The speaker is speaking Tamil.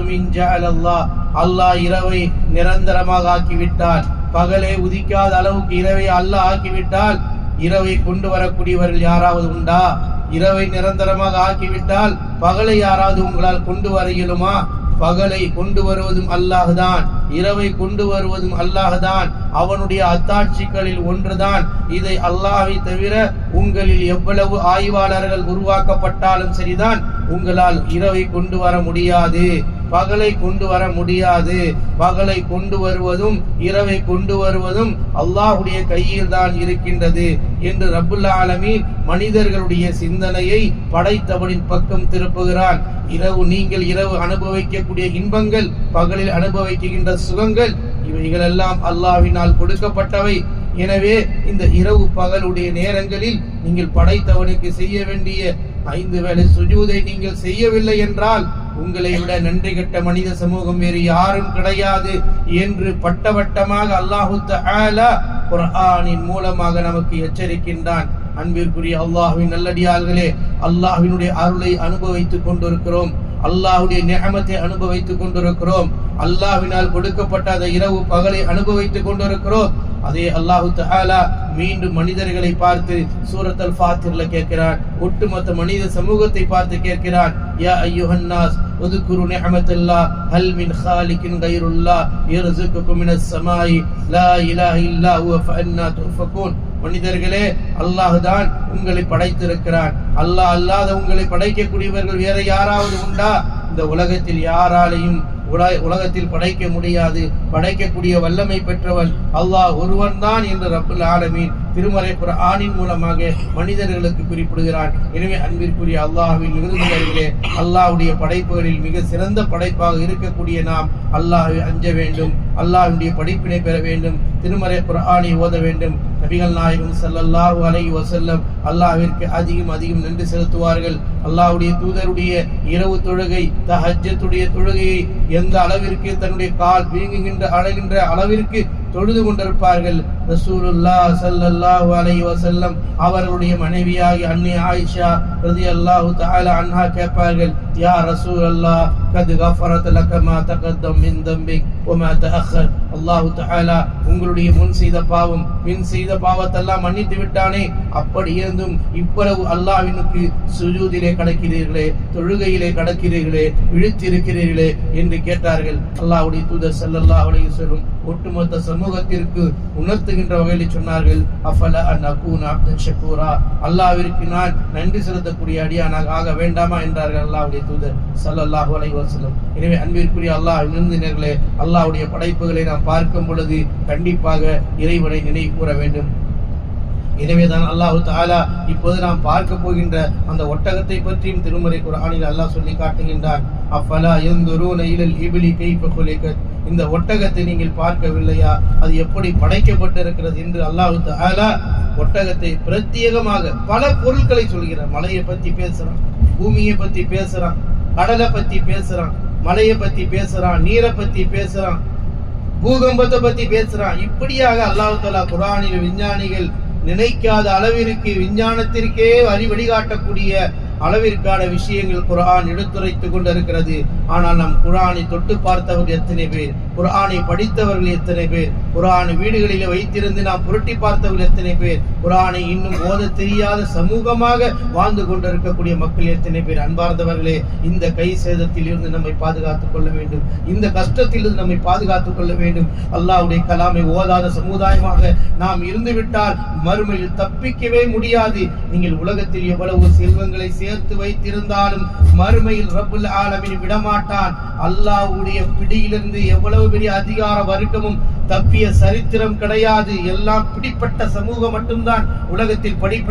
அரஐத்தும் அல்லாஹ் இரவை நிரந்தரமாக ஆக்கிவிட்டான். பகலே உதிக்காத அளவுக்கு இரவை அல்லாஹ் ஆக்கிவிட்டால் இரவை கொண்டு வரக்கூடியவர்கள் யாராவது உண்டா? இரவை நிரந்தரமாக ஆக்கிவிட்டால் பகலை யாராவது உங்களால் கொண்டு வர இயலுமா? பகலை கொண்டு வருவதும் அல்லாஹுதான் இரவை கொண்டு வருவதும் அல்லாஹுதான் அவனுடைய அத்தாட்சிகளில் ஒன்றுதான். இதை அல்லாஹை தவிர உங்களில் எவ்வளவு ஆய்வாளர்கள் உருவாக்கப்பட்டாலும் சரிதான். உங்களால் இரவை கொண்டு வர முடியாது. பகலை கொண்டு வர முடியாது. பகலை கொண்டு வருவதும் இரவை கொண்டு வருவதும் அல்லாஹுடைய கையில் தான் இருக்கின்றது என்று ரபுல்லா ஆலமீன் மனிதர்களுடைய சிந்தனையை படைத்தவனின் பக்கம் திருப்புகிறான். இரவு நீங்கள் இரவு அனுபவிக்கக்கூடிய இன்பங்கள் பகலில் அனுபவிக்கின்ற சுகங்கள் இவைகளெல்லாம் அல்லாவினால் கொடுக்கப்பட்டவை. எனவே இந்த இரவு பகலுடைய நேரங்களில் நீங்கள் படைத்தவனுக்கு செய்ய வேண்டிய ஐந்து வேளை சுஜூதை நீங்கள் செய்யவில்லை என்றால் உங்களை விட நன்றி கெட்ட மனித சமூகம் வேறு யாரும் கிடையாது என்று பட்டவட்டமாக அல்லாஹு தஆலா குர்ஆனின் மூலமாக நமக்கு எச்சரிக்கின்றான். அன்பிற்குரிய அல்லாஹ்வின் நல்லடியார்களே அல்லாஹினுடைய அருளை அனுபவித்துக் கொண்டிருக்கிறோம். அல்லாஹுடைய நியமத்தை அனுபவித்துக் கொண்டிருக்கிறோம். அல்லாஹினால் கொடுக்கப்பட்ட அந்த இரவு பகலை அனுபவித்துக் கொண்டிருக்கிறோம். அதே அல்லாஹு தஹாலா மீண்டும் மனிதர்களை பார்த்து சூரத் அல் கேட்கிறான். ஒட்டுமொத்த மனித சமூகத்தை பார்த்து கேட்கிறான். யா ஐயுஹன் நாஸ் உதுகுரு நிஅமத்தல்லாஹ் ஹல் மின் ஹாலிக்கின் கைருல்லாஹ் யர்சுகுக்கும் மினஸ் சமாயி லா இலாஹ இல்லா ஹுவ ஃபஅன்னா மனிதர்களே அல்லாஹ் தான் உங்களை படைத்திருக்கிறான். அல்லாஹ் அல்லாத உங்களை படைக்கக்கூடியவர்கள் வேற யாராவது உண்டா? இந்த உலகத்தில் யாராலையும் உலகத்தில் படைக்க முடியாது. படைக்கக்கூடிய வல்லமை பெற்றவன் அல்லாஹ் ஒருவன் தான் என்று ரப்புல் ஆலமீன் திருமறை ஆணின் மூலமாக மனிதர்களுக்கு குறிப்பிடுகிறான். எனவே அன்பிற்குரிய அல்லாஹ்வின் விருதுகளிலே அல்லாஹ்வுடைய படைப்புகளில் மிக சிறந்த படைப்பாக இருக்கக்கூடிய நாம் அல்லாஹை அஞ்ச வேண்டும். அல்லாஹுடைய படிப்பினை பெற வேண்டும். திருமறை ஆணி ஓத வேண்டும். நபிகள் நாயகம் செல்லல்லாஹு அலை வசல்லம் அல்லாவிற்கு அதிகம் அதிகம் நன்றி செலுத்துவார்கள். அல்லாவுடைய தூதருடைய இரவு தொழுகை தஹஜத்துடைய தொழுகையை எந்த அளவிற்கு தன்னுடைய கால் வீங்குகின்ற அழகின்ற அளவிற்கு தொழுது கொண்டிருப்பார்கள். ரசூலுல்லா சல்லல்லாஹு அலை வசல்லம் அவர்களுடைய மனைவியாகி அன்னி ஆயிஷா ரலியல்லாஹு தால அண்ணா கேட்பார்கள் யா ரசூல் அல்லா கது கஃபரத் லக்கமா தகத்தம் மின் தம்பி வமா தஹர் அல்லாஹ் தஆலா உங்களுடைய முன் செய்த பாவம் பின் செய்த பாவத்தெல்லாம் மன்னித்து விட்டானே அப்படி இருந்தும் இவ்வளவு அல்லாவினுக்கு சுஜூதிலே கடக்கிறீர்களே தொழுகையிலே கடக்கிறீர்களே இழுத்திருக்கிறீர்களே என்று கேட்டார்கள். அல்லாஹுடைய தூதர் செல்லல்லா அவளையும் சொல்லும் ஒட்டுமொத்த சமூகத்திற்கு உணர்த்து உணர்த்துகின்ற வகையில் சொன்னார்கள் அஃபல அன் அப்தன் ஷக்கூரா? அல்லாவிற்கு நான் நன்றி செலுத்தக்கூடிய அடியானாக ஆக வேண்டாமா என்றார்கள் அல்லாவுடைய தூதர் ஸல்லல்லாஹு அலைஹி வஸல்லம். எனவே அன்பிற்குரிய அல்லாஹ் விருந்தினர்களே அல்லாவுடைய படைப்புகளை நாம் பார்க்கும் பொழுது கண்டிப்பாக இறைவனை நினைவு கூற வேண்டும். எனவேதான் அல்லாஹு தாலா இப்போது நாம் பார்க்க போகின்ற அந்த ஒட்டகத்தை பற்றியும் திருமறை குரானில் அல்லாஹ் சொல்லி காட்டுகின்றான். அஃபலா யன்துரூன இலல் இபிலி கைஃப குலிகத்? இந்த ஒட்டகத்தை நீங்கள் பார்க்கவில்லையா? அது எப்படி படைக்கப்பட்டிருக்கிறது என்று அல்லாஹு தாலா ஒட்டகத்தை பிரத்யேகமாக பல பொருட்களை சொல்கிறார் மலையை பத்தி பேசுறான் பூமியை பத்தி பேசுறான் கடலை பத்தி பேசுறான் மலையை பத்தி பேசுறான் நீரை பத்தி பேசுறான் பூகம்பத்தை பத்தி பேசுறான். இப்படியாக அல்லாஹு தாலா குர்ஆனில் விஞ்ஞானிகள் நினைக்காத அளவிற்கு விஞ்ஞானத்திற்கே வழி வழிகாட்டக்கூடிய அளவிற்கான விஷயங்கள் குர்ஆன் எடுத்துரைத்துக் கொண்டிருக்கிறது. ஆனால் நம் குரானை தொட்டு பார்த்தவர்கள் எத்தனை பேர்? குரானை படித்தவர்கள் எத்தனை பேர்? குரானை வீடுகளில் வைத்திருந்து நாம் புரட்டி பார்த்தவர்கள் எத்தனை பேர்? குரானை இன்னும் ஓத தெரியாத சமூகமாக வாழ்ந்து கொண்டிருக்கக்கூடிய மக்கள் எத்தனை பேர்? அன்பார்ந்தவர்களே இந்த கை சேதத்தில் இருந்து நம்மை பாதுகாத்துக் கொள்ள வேண்டும். இந்த கஷ்டத்திலிருந்து நம்மை பாதுகாத்துக் கொள்ள வேண்டும். அல்லாவுடைய கலாமை ஓதாத சமுதாயமாக நாம் இருந்துவிட்டால் மறுமையில் தப்பிக்கவே முடியாது. நீங்கள் உலகத்தில் எவ்வளவு செல்வங்களை சேர் சேர்த்து வைத்திருந்தாலும் மறுமையில் ரபுல் ஆலமின் விடமாட்டான். அல்லாஹ்வுடைய பிடியிலிருந்து எவ்வளவு பெரிய அதிகார வர்க்கமும் தப்பிய சரித்திரம் கிடையாது. எல்லாம் பிடிப்பட்ட சமூகம் மட்டும்தான் உலகத்தில் படி